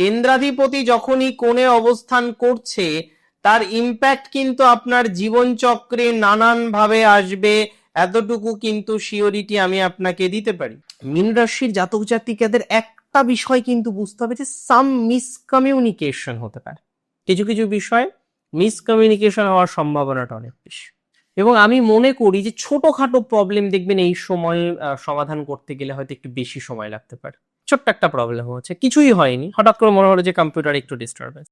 কেন্দ্রাধিপতি যখনই কোণে অবস্থান করছে, তার ইম্প্যাক্ট কিন্তু আপনার জীবনচক্রে নানান ভাবে আসবে। এতটুকু কিন্তু শিওরিটি আমি আপনাকে দিতে পারি। মীন রাশির জাতক জাতিকাদের একটা বিষয় কিন্তু বুঝতে হবে যে সাম মিসকমিউনিকেশন হতে পারে। কিছু কিছু বিষয় মিসকমিউনিকেশন হওয়ার সম্ভাবনাটা অনেক বেশি। এবং আমি মনে করি যে, ছোটখাটো প্রবলেম দেখবেন এই সময়ে সমাধান করতে গেলে হয়তো একটু বেশি সময় লাগতে পারে। ছোট্ট একটা প্রবলেম হচ্ছে কিছুই হয়নি। হঠাৎ করে মনে হলো যে কম্পিউটার একটু ডিস্টার্বেন্স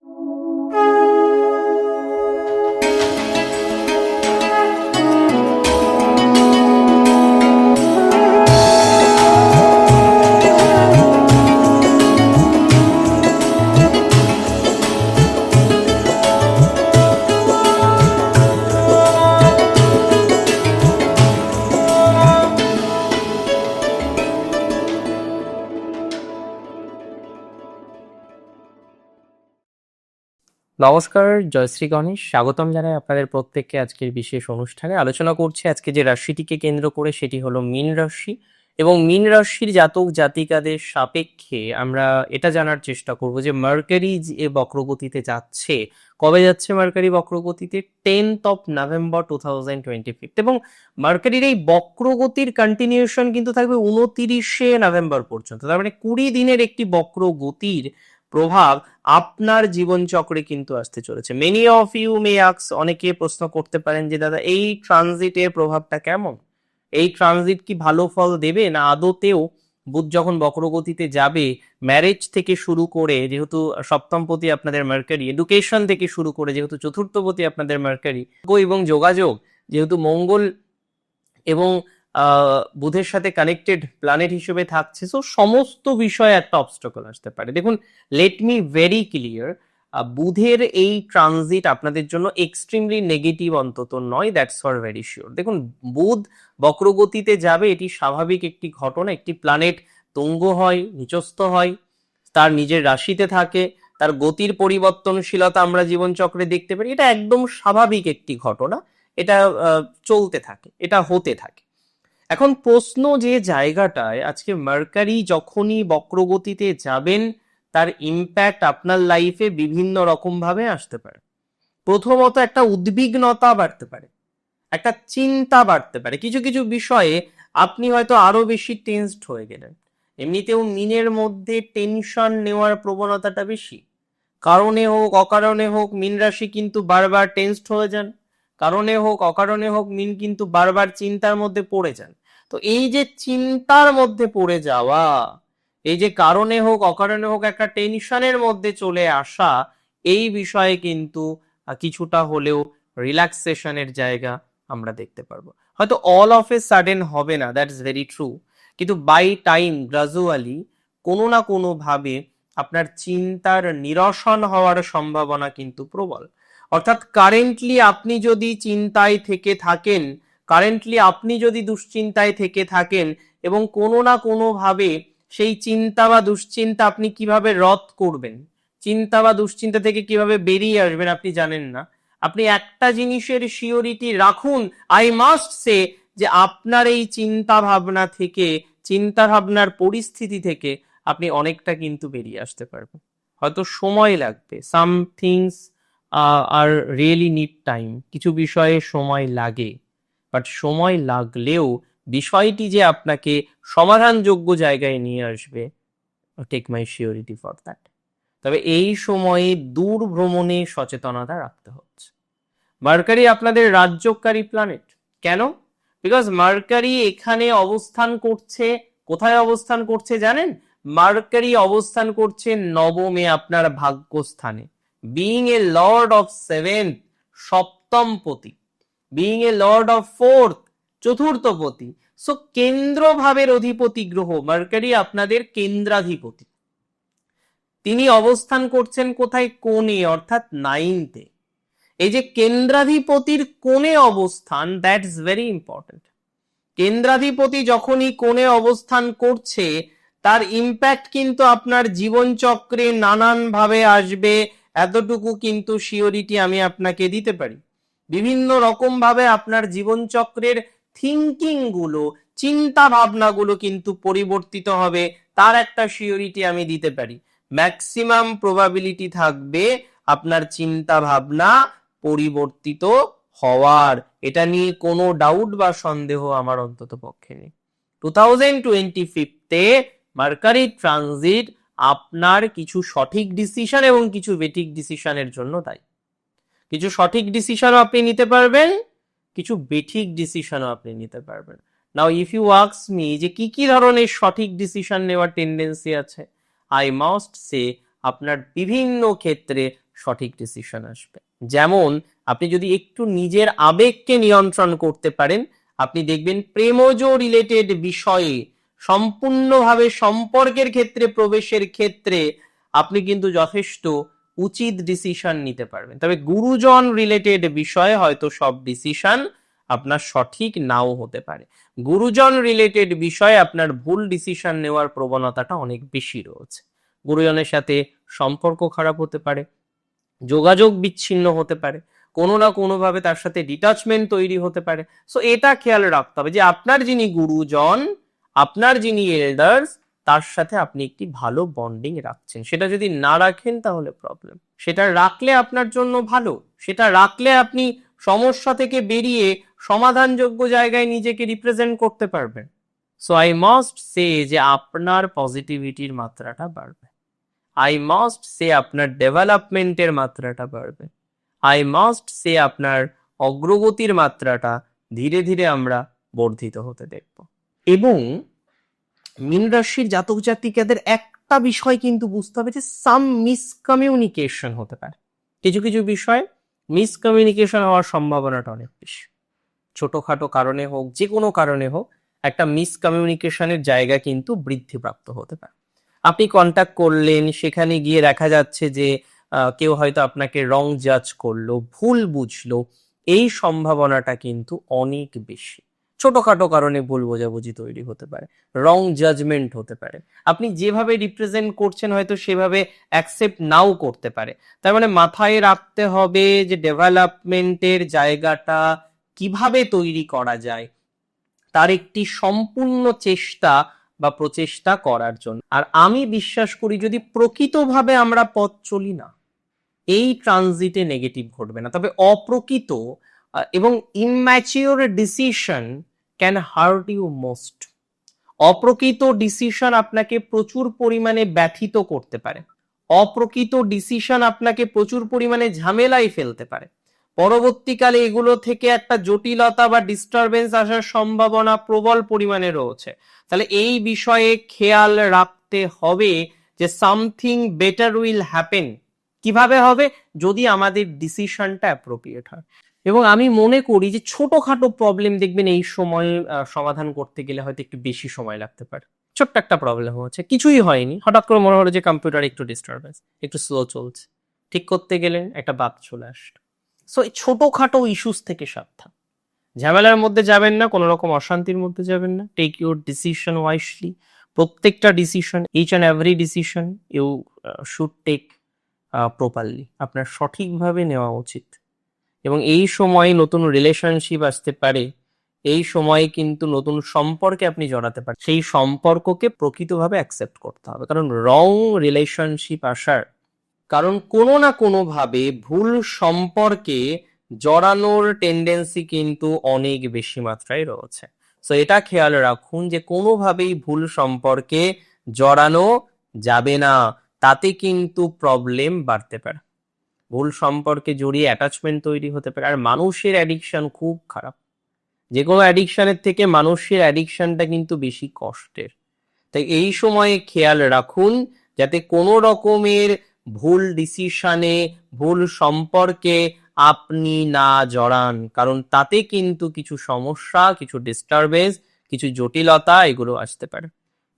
নমস্কার জয়শ্রী গণেশ। স্বাগতম জানাই আপনাদের প্রত্যেককে আজকের বিশেষ অনুষ্ঠানে। আলোচনা করছি আজকে যে রাশিটিকে কেন্দ্র করে, সেটি হলো মীন রাশি। এবং মীন রাশির জাতক জাতিকাদের সাপেক্ষে আমরা এটা জানার চেষ্টা করব যে মার্কারি যে বক্রগতিতে যাচ্ছে, কবে যাচ্ছে Mercury বক্রগতিতে? Tenth of November two thousand twenty fifth এবং মার্কারির এই বক্রগতির কন্টিনিউশন কিন্তু থাকবে উনতিরিশে নভেম্বর পর্যন্ত। তার মানে কুড়ি দিনের একটি বক্রগতির প্রভাব আপনার জীবনচক্রে কিন্তু আসতে চলেছে। মেনি অফ ইউ মে আক্স অনেকে প্রশ্ন করতে পারেন যে, দাদা, এই ট্রানজিটের প্রভাবটা কেমন? এই ট্রানজিট কি ভালো ফল দেবে? না আদতেও বুধ যখন বক্রগতিতে যাবে ম্যারেজ থেকে শুরু করে, যেহেতু সপ্তমপতি আপনাদের মার্কারি এডুকেশন থেকে শুরু করে, যেহেতু চতুর্থপতি আপনাদের মার্কারি এবং যোগাযোগ, যেহেতু মঙ্গল এবং বুধের সাথে কানেক্টেড প্ল্যানেট হিসেবে থাকছে। সো সমস্ত বিষয়ে একটা অবস্টকল আসতে পারে। দেখুন লেট মি ভেরি ক্লিয়ার বুধের এই ট্রানজিট আপনাদের জন্য এক্সট্রিমলি নেগেটিভ অন্তত নয় দ্যাটস ফর ভেরি শিওর দেখুন, বুধ বক্রগতিতে যাবে, এটি স্বাভাবিক একটি ঘটনা, একটি প্ল্যানেট তুঙ্গ হয়, নিচস্থ হয়, তার নিজের রাশিতে থাকে, তার গতির পরিবর্তনশীলতা আমরা জীবনচক্রে দেখতে পারি। এটা একদম স্বাভাবিক একটি ঘটনা, এটা চলতে থাকে, এটা হতে থাকে। এখন প্রশ্ন যে জায়গাটায় আজকে মার্কারি যখনই বক্রগতিতে যাবেন, তার ইম্প্যাক্ট আপনার লাইফে বিভিন্ন রকম ভাবে আসতে পারে। প্রথমত একটা উদ্বিগ্নতা বাড়তে পারে, একটা চিন্তা বাড়তে পারে। কিছু কিছু বিষয়ে আপনি হয়তো আরও বেশি টেনসড হয়ে গেলেন। এমনিতেও মিনের মধ্যে টেনশন নেওয়ার প্রবণতাটা বেশি। কারণে হোক, অকারণে হোক, মিন রাশি কিন্তু বারবার টেনসড হয়ে যান। কারণে হোক, অকারণে হোক, মিন কিন্তু বারবার চিন্তার মধ্যে পড়ে যান। তো এই যে চিন্তার মধ্যে পড়ে যাওয়া, এই যে কারণে হোক, অকারণে হোক, একটা টেনশনের মধ্যে চলে আসা, এই বিষয়ে কিন্তু কিছুটা হলেও রিল্যাক্সেশনের জায়গা আমরা দেখতে পারব। হয়তো অল অফ এ সাডেন হবে না দ্যাটস ভেরি ট্রু কিন্তু বাই টাইম গ্রাজুয়ালি কোনো না কোনো ভাবে আপনার চিন্তার নিরসন হওয়ার সম্ভাবনা কিন্তু প্রবল। অর্থাৎ কারেন্টলি আপনি যদি চিন্তায় থেকে থাকেন কারেন্টলি আপনি যদি দুশ্চিন্তায় থেকে থাকেন এবং কোনো না কোনো ভাবে সেই চিন্তা বা দুশ্চিন্তা আপনি কীভাবে রদ করবেন, চিন্তা বা দুশ্চিন্তা থেকে কীভাবে বেরিয়ে আসবেন আপনি জানেন না। আপনি একটা জিনিসের শিওরিটি রাখুন আই মাস্ট সে যে আপনার এই চিন্তা ভাবনা থেকে চিন্তা ভাবনার পরিস্থিতি থেকে আপনি অনেকটা কিন্তু বেরিয়ে আসতে পারবেন। হয়তো সময় লাগবে some things are really need time কিছু বিষয়ে সময় লাগে। বাট সময় লাগলেও বিষয়টি যে আপনাকে সমাধানযোগ্য জায়গায় নিয়ে আসবে take my surety for that তবে এই সময়ে দূর ভ্রমণে সচেতনতা রাখতে হচ্ছে। মার্কারি আপনাদের রাজ্যকারী প্ল্যানেট কেন? বিকজ মার্কারি এখানে অবস্থান করছে, কোথায় অবস্থান করছে জানেন? মার্কারি অবস্থান করছে নবমে আপনার ভাগ্যস্থানে। Being a lord of seventh সপ্তম পতি being a lord of fourth চতুর্থ পতি সো কেন্দ্র ভাবের অধিপতি গ্রহ, মার্কারি আপনাদের কেন্দ্রাধিপতি। তিনি অবস্থান করছেন কোথায়? কোণে, অর্থাৎ নাইনতে এই যে কেন্দ্রাধিপতির কোণে অবস্থান দ্যাটস ভেরি ইম্পর্টেন্ট কেন্দ্রাধিপতি যখনই কোণে অবস্থান করছে, তার ইম্প্যাক্ট কিন্তু আপনার জীবনচক্রে নানান ভাবে আসবে। এতটুকু কিন্তু শিওরিটি আমি আপনাকে দিতে পারি। বিভিন্ন রকম ভাবে আপনার জীবনচক্রের থিঙ্কিংগুলো চিন্তা ভাবনাগুলো কিন্তু পরিবর্তিত হবে। তার একটা শিওরিটি আমি দিতে পারি। ম্যাক্সিমাম প্রবাবিলিটি থাকবে আপনার চিন্তা ভাবনা পরিবর্তিত হওয়ার। এটা নিয়ে কোনো ডাউট বা সন্দেহ আমার অন্তত পক্ষে নেই। Two thousand twenty fifth Mercury transit আপনার কিছু সঠিক ডিসিশন এবং কিছু বেঠিক ডিসিশনের জন্য দায়ী। কিছু সঠিক ডিসিশনও আপনি নিতে পারবেন, কিছু বেঠিক ডিসিশনও আপনি নিতে পারবেন। Now if you works me যে কি কি ধরনের সঠিক ডিসিশন নেওয়ার টেন্ডেন্সি আছে আই মাস্ট সে আপনার বিভিন্ন ক্ষেত্রে সঠিক ডিসিশন আসবে। যেমন, আপনি যদি একটু নিজের আবেগকে নিয়ন্ত্রণ করতে পারেন, আপনি দেখবেন প্রেমজ রিলেটেড বিষয়ে সম্পূর্ণভাবে সম্পর্কের ক্ষেত্রে, প্রবেশের ক্ষেত্রে আপনি কিন্তু যথেষ্ট উচিত ডিসিশন নিতে পারবেন। তবে গুরুজন রিলেটেড বিষয়ে হয়তো সব ডিসিশন আপনার সঠিক নাও হতে পারে। গুরুজন রিলেটেড বিষয়ে আপনার ভুল ডিসিশন নেওয়ার প্রবণতাটা অনেক বেশি রয়েছে। গুরুজনের সাথে সম্পর্ক খারাপ হতে পারে, যোগাযোগ বিচ্ছিন্ন হতে পারে, কোনো না কোনোভাবে তার সাথে ডিটাচমেন্ট তৈরি হতে পারে। সো এটা খেয়াল রাখতে হবে যে আপনার যিনি গুরুজন, আপনার যিনি এল্ডার্স তার সাথে আপনি একটি ভালো বন্ডিং রাখছেন। সেটা যদি না রাখেন তাহলে প্রবলেম সেটা রাখলে আপনার জন্য ভালো। সেটা রাখলে আপনি সমস্যা থেকে বেরিয়ে সমাধানযোগ্য জায়গায় নিজেকে রিপ্রেজেন্ট করতে পারবেন। সো আই মাস্ট সে যে আপনার পজিটিভিটির মাত্রাটা বাড়বে। আই মাস্ট সে আপনার ডেভেলপমেন্টের মাত্রাটা বাড়বে। আই মাস্ট সে আপনার অগ্রগতির মাত্রাটা ধীরে ধীরে আমরা বর্ধিত হতে দেখব। এবং মীন রাশির জাতক জাতিকাদের একটা বিষয় কিন্তু বুঝতে হবে যে সাম মিসকমিউনিকেশন হতে পারে। কিছু কিছু বিষয় মিসকমিউনিকেশন হওয়ার সম্ভাবনাটা অনেক বেশি। ছোটখাটো কারণে হোক, যে কোনো কারণে হোক, একটা মিসকমিউনিকেশনের জায়গা কিন্তু বৃদ্ধিপ্রাপ্ত হতে পারে। আপনি কন্ট্যাক্ট করলেন, সেখানে গিয়ে দেখা যাচ্ছে যে কেউ হয়তো আপনাকে রং জাজ করল, ভুল বুঝলো, এই সম্ভাবনাটা কিন্তু অনেক বেশি। ছোটখাটো কারণে ভুল বোঝাবুঝি তৈরি হতে পারে রং জাজমেন্ট হতে পারে। আপনি যেভাবে রিপ্রেজেন্ট করছেন হয়তো সেভাবে অ্যাকসেপ্ট নাও করতে পারে। তার মানে মাথায় রাখতে হবে যে ডেভেলপমেন্টের জায়গাটা কীভাবে তৈরি করা যায়, তার একটি সম্পূর্ণ চেষ্টা বা প্রচেষ্টা করার জন্য। আর আমি বিশ্বাস করি যদি প্রকৃতভাবে আমরা পথ চলি না, এই ট্রানজিটে নেগেটিভ ঘটবে না। তবে অপ্রকৃত এবং immature decision can hurt you most অপ্রকৃত decision আপনাকে প্রচুর পরিমাণে ব্যথিত করতে পারে। অপ্রকৃত ডিসিশন আপনাকে প্রচুর পরিমাণে ঝামেলায় ফেলতে পারে। পরবর্তীকালে এগুলো থেকে একটা জটিলতা বা ডিস্টারবেন্স আসার সম্ভাবনা প্রবল পরিমাণে রয়েছে। তাহলে এই বিষয়ে খেয়াল রাখতে হবে যে সামথিং বেটার উইল হ্যাপেন কীভাবে হবে? যদি আমাদের ডিসিশনটা অ্যাপ্রোপ্রিয়েট হয়। এবং আমি মনে করি যে ছোটখাটো প্রবলেম দেখবেন এই সময়ে সমাধান করতে গেলে হয়তো একটু বেশি সময় লাগতে পারে। ছোট্ট একটা প্রবলেম হচ্ছে। কিছুই হয়নি। হঠাৎ করে মনে হলো যে কম্পিউটার একটু ডিস্টারবেন্স একটু স্লো চলছে। ঠিক করতে গেলে একটা বাদ চলে আসলো। সো এই ছোটখাটো ইস্যুস থেকে সাবধান। ঝামেলার মধ্যে যাবেন না কোনো রকম অশান্তির মধ্যে যাবেন না। টেক ইউর ডিসিশন ওয়াইসলি প্রত্যেকটা decision each and every decision you should take properly আপনার সঠিকভাবে নেওয়া উচিত। এবং এই সময়ে নতুন রিলেশনশিপ আসতে পারে, এই সময়ে কিন্তু নতুন সম্পর্কে আপনি জড়াতে পারেন। সেই সম্পর্ককে প্রকৃতভাবে অ্যাকসেপ্ট করতে হবে। কারণ রং রিলেশনশিপ আসার কারণ কোনো না কোনো ভাবে ভুল সম্পর্কে জড়ানোর টেন্ডেন্সি কিন্তু অনেক বেশি মাত্রায় রয়েছে। সো এটা খেয়াল রাখুন যে কোনোভাবেই ভুল সম্পর্কে জড়ানো যাবে না। তাতে কিন্তু প্রবলেম বাড়তে পারে। ভুল সম্পর্কে জড়িয়ে অ্যাটাচমেন্ট তৈরি হতে পারে। আর মানুষের অ্যাডিকশন খুব খারাপ। যে কোনো অ্যাডিকশনের থেকে মানুষের অ্যাডিকশনটা কিন্তু বেশি কষ্টের। তাই এই সময়ে খেয়াল রাখুন, যাতে কোনো রকমের ভুল ডিসিশনে ভুল সম্পর্কে আপনি না জড়ান। কারণ তাতে কিন্তু কিছু সমস্যা, কিছু ডিস্টারবেন্স কিছু জটিলতা এগুলো আসতে পারে।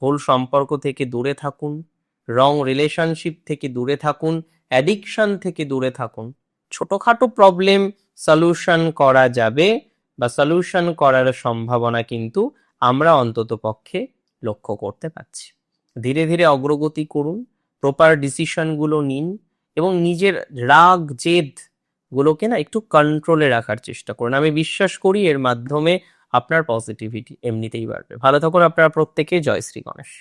ভুল সম্পর্ক থেকে দূরে থাকুন রং রিলেশনশিপ থেকে দূরে থাকুন অ্যাডিকশন থেকে দূরে থাকুন। ছোটখাটো প্রবলেম সলিউশন করা যাবে বা সলিউশন করার সম্ভাবনা কিন্তু আমরা অন্তত পক্ষে লক্ষ্য করতে পারছি। ধীরে ধীরে অগ্রগতি করুন প্রপার ডিসিশনগুলো নিন এবং নিজের রাগ, জেদ গুলোকে না একটু কন্ট্রোলে রাখার চেষ্টা করুন। আমি বিশ্বাস করি এর মাধ্যমে আপনার পজিটিভিটি এমনিতেই বাড়বে। ভালো থাকুন আপনারা প্রত্যেকে। জয় শ্রী গণেশ।